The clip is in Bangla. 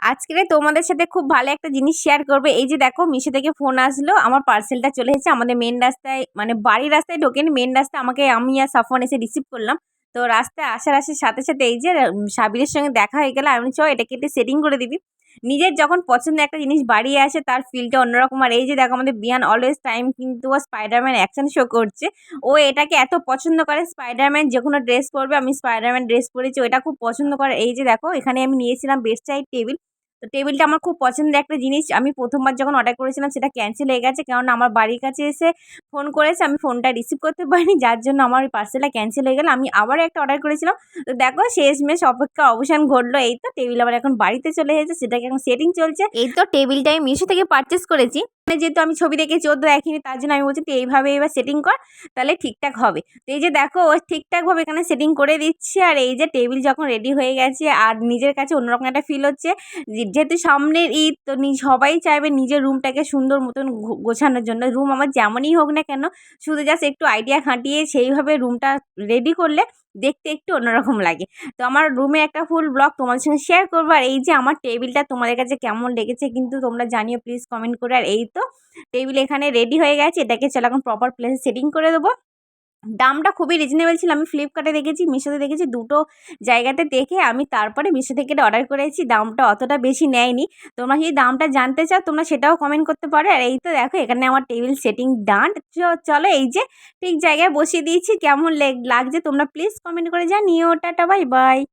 আজকে তোমাদের সাথে খুব ভালো একটা জিনিস শেয়ার করবে। এই যে দেখো, মিশো থেকে ফোন আসলো, আমার পার্সেলটা চলে এসেছে, আমাদের মেন রাস্তায় মানে বাড়ির রাস্তায় ঢোকেনি মেন রাস্তায় আমাকে আমি আর সাফওয়ান এসে রিসিভ করলাম। তো রাস্তায় আসার আসার সাথে সাথে এই যে সাবিরের সঙ্গে দেখা হয়ে গেলে, আমি চ এটাকে একটু সেটিং করে দিবি। নিজের যখন পছন্দের একটা জিনিস বাড়িয়ে আসে, তার ফিলটা অন্যরকম। আর এই যে দেখো, আমাদের বিয়ান অলওয়েজ টাইম কিন্তু ও স্পাইডারম্যান অ্যাকশন শো করছে। ও এটাকে এত পছন্দ করে স্পাইডারম্যান যে কোনো ড্রেস পরবে, আমি স্পাইডারম্যান ড্রেস পরেছি ওটা খুব পছন্দ করে। এই যে দেখো, এখানে আমি নিয়েছিলাম বেড সাইড টেবিল তো টেবিলটা আমার খুব পছন্দের একটা জিনিস। আমি প্রথমবার যখন অর্ডার করেছিলাম, সেটা ক্যান্সেল হয়ে গেছে। কেননা আমার বাড়ির কাছে এসে ফোন করেছে, আমি ফোনটা রিসিভ করতে পারিনি, যার জন্য আমার ওই পার্সেলটা ক্যান্সেল হয়ে গেল। আমি আবার একটা অর্ডার করেছিলাম। তো দেখো, শেষমেশ অপেক্ষা অবসান ঘটলো। এই তো টেবিল আবার এখন বাড়িতে চলে এসেছে। সেটাকে এখন সেটিং চলছে। এই তো টেবিলটা আমি মিশো থেকে পারচেস করেছি। যেহেতু আমি ছবি দেখেছি, ও তো দেখিনি, তার জন্য আমি বলছি, তুই এইভাবে এবার সেটিং কর, তাহলে ঠিকঠাক হবে। তো এই যে দেখো, ও ঠিকঠাকভাবে এখানে সেটিং করে দিচ্ছে, আর এই যে টেবিল যখন রেডি হয়ে গেছে, আর নিজের কাছে অন্যরকম একটা ফিল হচ্ছে যেহেতু সামনের ঈদ, তো সবাই চাইবে নিজের রুমটাকে সুন্দর মতন গোছানোর জন্য। রুম আমার যেমনই হোক না কেন, শুধু জাস্ট একটু আইডিয়া খাটিয়ে সেইভাবে রুমটা রেডি করলে দেখতে একটু অন্যরকম লাগে। তো আমার রুমে একটা ফুল ব্লগ তোমাদের সঙ্গে শেয়ার করব। আর এই যে আমার টেবিলটা তোমাদের কাছে কেমন লেগেছে কিন্তু তোমরা জানিও প্লিজ কমেন্ট করে। আর এই তো টেবিল এখানে রেডি হয়ে গেছে। এটাকে চলো এখন প্রপার প্লেসে সেটিং করে দেবো। দামটা খুবই রিজনেবল ছিল। আমি ফ্লিপকার্টে দেখেছি মিশোতে দেখেছি, দুটো জায়গাতে দেখে আমি তারপরে মিশো থেকে অর্ডার করেছি। দামটা অতটা বেশি নেয়নি। তোমরা যদি দামটা জানতে চাও, তোমরা সেটাও কমেন্ট করতে পারো। আর এই তো দেখো, এখানে আমার টেবিল সেটিং ডান চলো এই যে ঠিক জায়গায় বসিয়ে দিয়েছি। কেমন লেগ- লাগছে তোমরা প্লিজ কমেন্ট করে জানিও। Tata bye bye